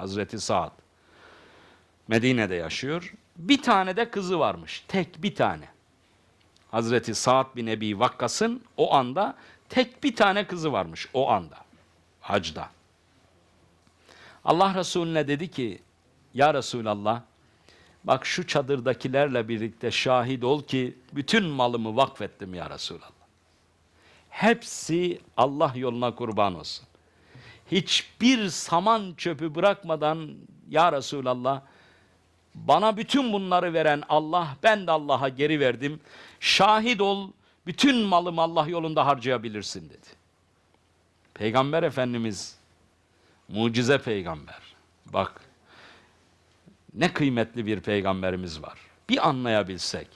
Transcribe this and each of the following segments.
Hazreti Saad. Medine'de yaşıyor. Bir tane de kızı varmış. Tek bir tane. Hazreti Saad bin Ebi Vakkas'ın o anda tek bir tane kızı varmış o anda. Hacda. Allah Resulüne dedi ki Ya Resulallah bak şu çadırdakilerle birlikte şahit ol ki bütün malımı vakfettim ya Resulallah. Hepsi Allah yoluna kurban olsun. Hiçbir saman çöpü bırakmadan ya Resulallah bana bütün bunları veren Allah, ben de Allah'a geri verdim. Şahit ol, bütün malımı Allah yolunda harcayabilirsin dedi. Peygamber Efendimiz, mucize peygamber. Bak, ne kıymetli bir peygamberimiz var. Bir anlayabilsek,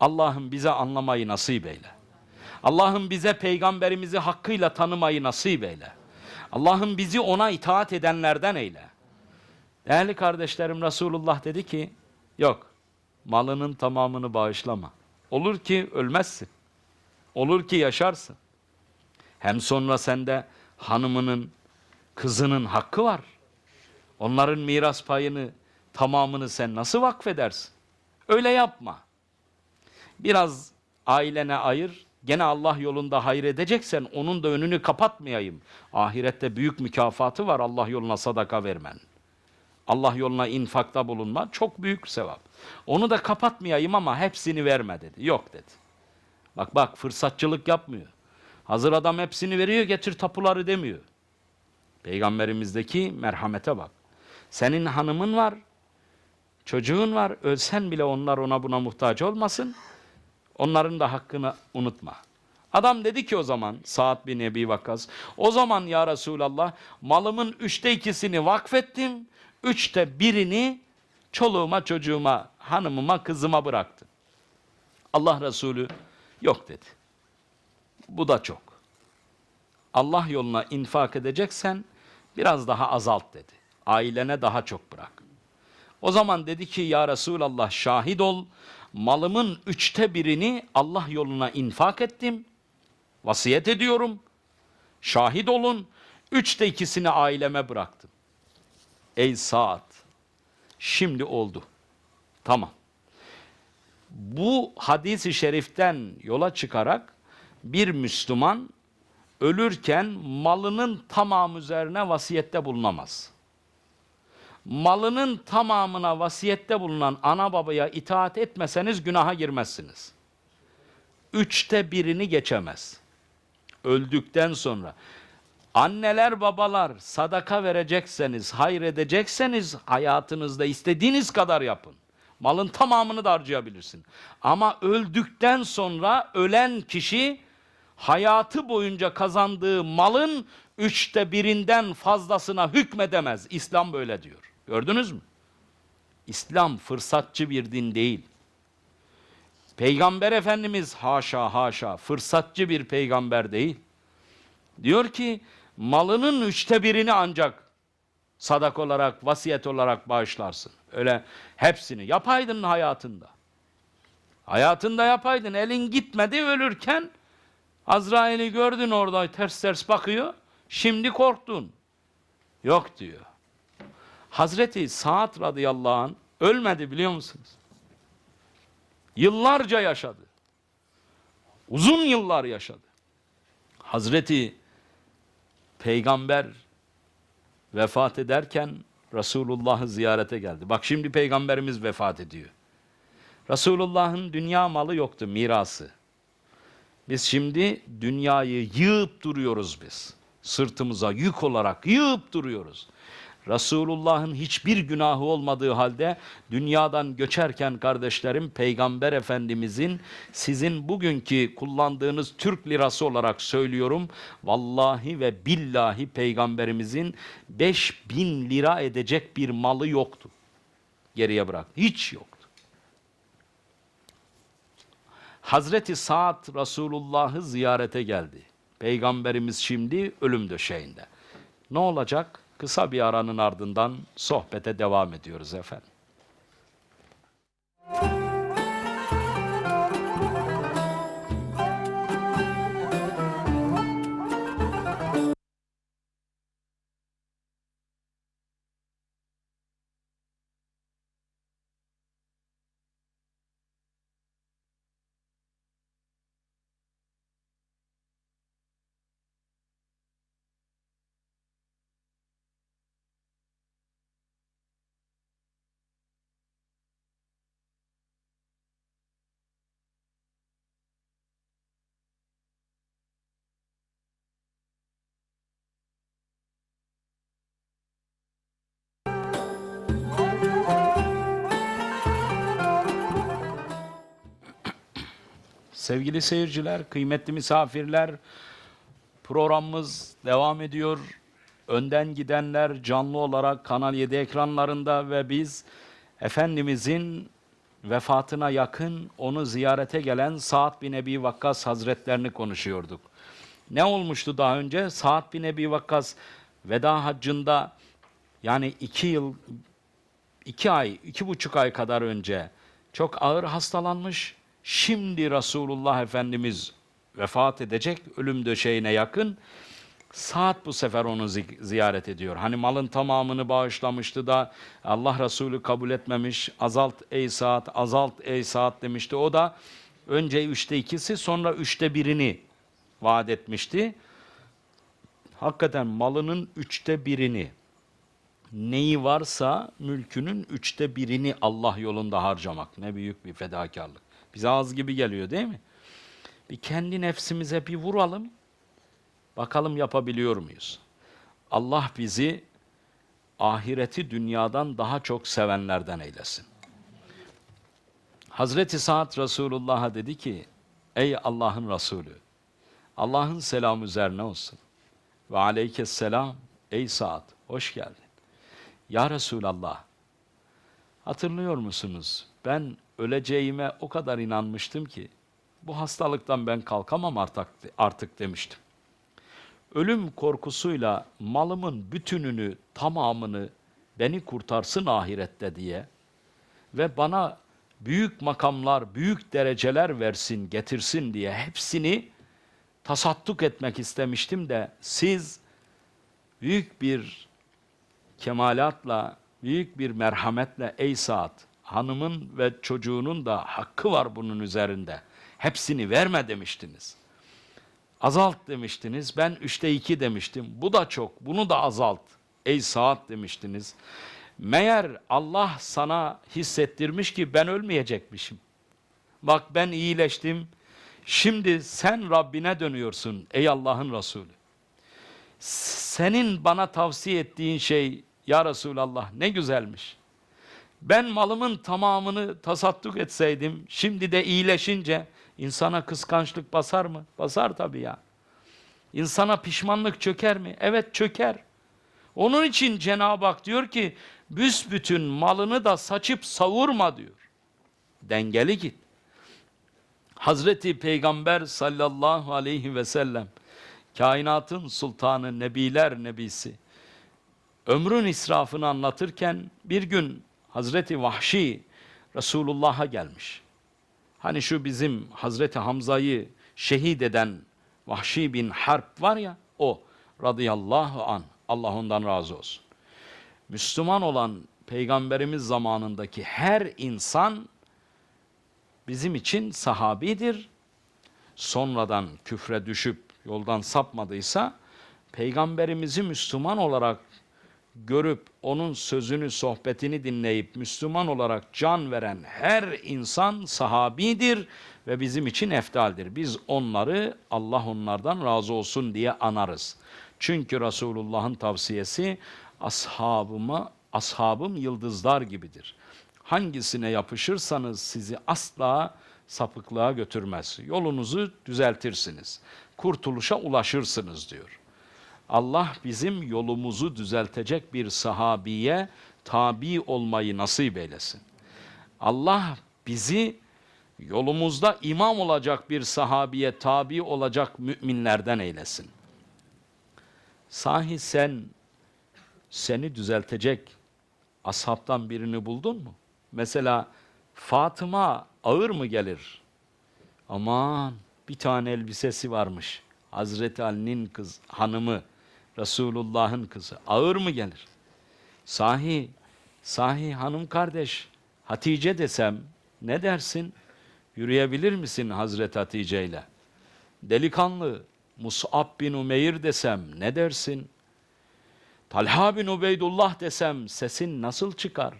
Allah'ım bize anlamayı nasip eyle. Allah'ım bize peygamberimizi hakkıyla tanımayı nasip eyle. Allah'ım bizi ona itaat edenlerden eyle. Değerli kardeşlerim Resulullah dedi ki yok malının tamamını bağışlama. Olur ki ölmezsin. Olur ki yaşarsın. Hem sonra sende hanımının, kızının hakkı var. Onların miras payını tamamını sen nasıl vakfedersin? Öyle yapma. Biraz ailene ayır, gene Allah yolunda hayır edeceksen onun da önünü kapatmayayım. Ahirette büyük mükafatı var Allah yoluna sadaka vermen. Allah yoluna infakta bulunma çok büyük sevap. Onu da kapatmayayım ama hepsini verme dedi. Yok dedi. Bak bak fırsatçılık yapmıyor. Hazır adam hepsini veriyor getir tapuları demiyor. Peygamberimizdeki merhamete bak. Senin hanımın var, çocuğun var, ölsen bile onlar ona buna muhtaç olmasın. Onların da hakkını unutma. Adam dedi ki o zaman Sa'd bin Ebi Vakkas, o zaman ya Resulallah malımın üçte ikisini vakfettim, üçte birini çoluğuma, çocuğuma, hanımıma, kızıma bıraktım. Allah Resulü yok dedi. Bu da çok. Allah yoluna infak edeceksen biraz daha azalt dedi. Ailene daha çok bırak. O zaman dedi ki ya Resulallah şahit ol, malımın üçte birini Allah yoluna infak ettim. Vasiyet ediyorum. Şahit olun. Üçte ikisini aileme bıraktım. Ey saat. Şimdi oldu. Tamam. Bu hadisi şeriften yola çıkarak bir Müslüman ölürken malının tamamı üzerine vasiyette bulunamaz. Malının tamamına vasiyette bulunan ana babaya itaat etmeseniz günaha girmezsiniz. Üçte birini geçemez. Öldükten sonra Anneler babalar sadaka verecekseniz, hayır edecekseniz hayatınızda istediğiniz kadar yapın. Malın tamamını da harcayabilirsin. Ama öldükten sonra ölen kişi hayatı boyunca kazandığı malın üçte birinden fazlasına hükmedemez. İslam böyle diyor. Gördünüz mü? İslam fırsatçı bir din değil. Peygamber Efendimiz haşa haşa fırsatçı bir peygamber değil. Diyor ki malının üçte birini ancak sadak olarak, vasiyet olarak bağışlarsın. Öyle hepsini yapaydın hayatında. Hayatında yapaydın. Elin gitmedi ölürken Azrail'i gördün orada ters ters bakıyor. Şimdi korktun. Yok diyor. Hazreti Sa'd radıyallahu anh ölmedi biliyor musunuz? Yıllarca yaşadı. Uzun yıllar yaşadı. Hazreti peygamber vefat ederken Resulullah'ı ziyarete geldi. Bak şimdi peygamberimiz vefat ediyor. Resulullah'ın dünya malı yoktu, mirası. Biz şimdi dünyayı yığıp duruyoruz biz. Sırtımıza yük olarak yığıp duruyoruz. Resulullah'ın hiçbir günahı olmadığı halde dünyadan göçerken kardeşlerim Peygamber Efendimizin sizin bugünkü kullandığınız Türk lirası olarak söylüyorum. Vallahi ve billahi Peygamberimizin 5000 lira edecek bir malı yoktu. Geriye bırak. Hiç yoktu. Hazreti Sa'd Resulullah'ı ziyarete geldi. Peygamberimiz şimdi ölüm döşeğinde. Ne olacak? Kısa bir aranın ardından sohbete devam ediyoruz efendim. Sevgili seyirciler, kıymetli misafirler, programımız devam ediyor. Önden gidenler canlı olarak Kanal 7 ekranlarında ve biz Efendimizin vefatına yakın onu ziyarete gelen Sa'd bin Ebi Vakkas Hazretlerini konuşuyorduk. Ne olmuştu daha önce? Sa'd bin Ebi Vakkas veda haccında yani iki yıl, iki ay, iki buçuk ay kadar önce çok ağır hastalanmış. Şimdi Resulullah Efendimiz vefat edecek, ölüm döşeğine yakın. Saat bu sefer onu zi- ziyaret ediyor. Hani malın tamamını bağışlamıştı da Allah Resulü kabul etmemiş. Azalt ey saat, azalt ey saat demişti. O da önce üçte ikisi sonra üçte birini vaat etmişti. Hakikaten malının üçte birini, neyi varsa mülkünün üçte birini Allah yolunda harcamak. Ne büyük bir fedakarlık. Bize az gibi geliyor değil mi? Bir kendi nefsimize bir vuralım. Bakalım yapabiliyor muyuz? Allah bizi ahireti dünyadan daha çok sevenlerden eylesin. Hazreti Sa'd Resulullah'a dedi ki, Ey Allah'ın Resulü, Allah'ın selamı üzerine olsun. Ve aleykes selam, ey Sa'd, hoş geldin. Ya Resulallah, hatırlıyor musunuz? Ben öleceğime o kadar inanmıştım ki, bu hastalıktan ben kalkamam artık, artık demiştim. Ölüm korkusuyla malımın bütününü, tamamını beni kurtarsın ahirette diye ve bana büyük makamlar, büyük dereceler versin, getirsin diye hepsini tasadduk etmek istemiştim de siz büyük bir kemalatla, büyük bir merhametle ey Saad, hanımın ve çocuğunun da hakkı var bunun üzerinde. Hepsini verme demiştiniz. Azalt demiştiniz. Ben üçte iki demiştim. Bu da çok. Bunu da azalt. Ey saat demiştiniz. Meğer Allah sana hissettirmiş ki ben ölmeyecekmişim. Bak ben iyileştim. Şimdi sen Rabbine dönüyorsun ey Allah'ın Resulü. Senin bana tavsiye ettiğin şey ya Resulallah ne güzelmiş. Ben malımın tamamını tasadduk etseydim, şimdi de iyileşince insana kıskançlık basar mı? Basar tabii ya. İnsana pişmanlık çöker mi? Evet çöker. Onun için Cenab-ı Hak diyor ki, büsbütün malını da saçıp savurma diyor. Dengeli git. Hazreti Peygamber sallallahu aleyhi ve sellem, kainatın sultanı, nebiler nebisi, ömrün israfını anlatırken bir gün Hazreti Vahşi Resulullah'a gelmiş. Hani şu bizim Hazreti Hamza'yı şehit eden Vahşi bin Harp var ya o radıyallahu an Allah ondan razı olsun. Müslüman olan peygamberimiz zamanındaki her insan bizim için sahabidir. Sonradan küfre düşüp yoldan sapmadıysa peygamberimizi Müslüman olarak görüp onun sözünü, sohbetini dinleyip Müslüman olarak can veren her insan sahabidir ve bizim için eftaldir. Biz onları Allah onlardan razı olsun diye anarız. Çünkü Resulullah'ın tavsiyesi ashabıma, ashabım yıldızlar gibidir. Hangisine yapışırsanız sizi asla sapıklığa götürmez. Yolunuzu düzeltirsiniz. Kurtuluşa ulaşırsınız diyor. Allah bizim yolumuzu düzeltecek bir sahabiye tabi olmayı nasip eylesin. Allah bizi yolumuzda imam olacak bir sahabiye tabi olacak müminlerden eylesin. Sahi sen seni düzeltecek ashabtan birini buldun mu? Mesela Fatıma ağır mı gelir? Aman bir tane elbisesi varmış. Hazreti Ali'nin kız hanımı, Resulullah'ın kızı. Ağır mı gelir? Sahi, sahi hanım kardeş, Hatice desem ne dersin? Yürüyebilir misin Hazreti Hatice ile? Delikanlı, Mus'ab bin Umeyr desem ne dersin? Talha bin Ubeydullah desem sesin nasıl çıkar?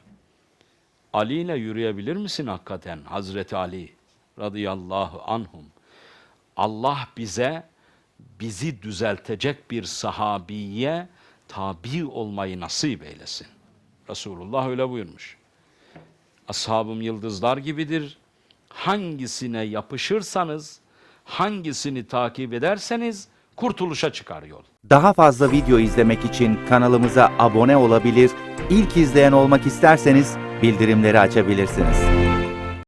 Ali ile yürüyebilir misin hakikaten Hazreti Ali radıyallahu anhum? Allah bize bizi düzeltecek bir sahabiye tabi olmayı nasip eylesin. Resulullah öyle buyurmuş. Ashabım yıldızlar gibidir. hangisine yapışırsanız, hangisini takip ederseniz kurtuluşa çıkar yol. Daha fazla video izlemek için kanalımıza abone olabilir, ilk izleyen olmak isterseniz bildirimleri açabilirsiniz.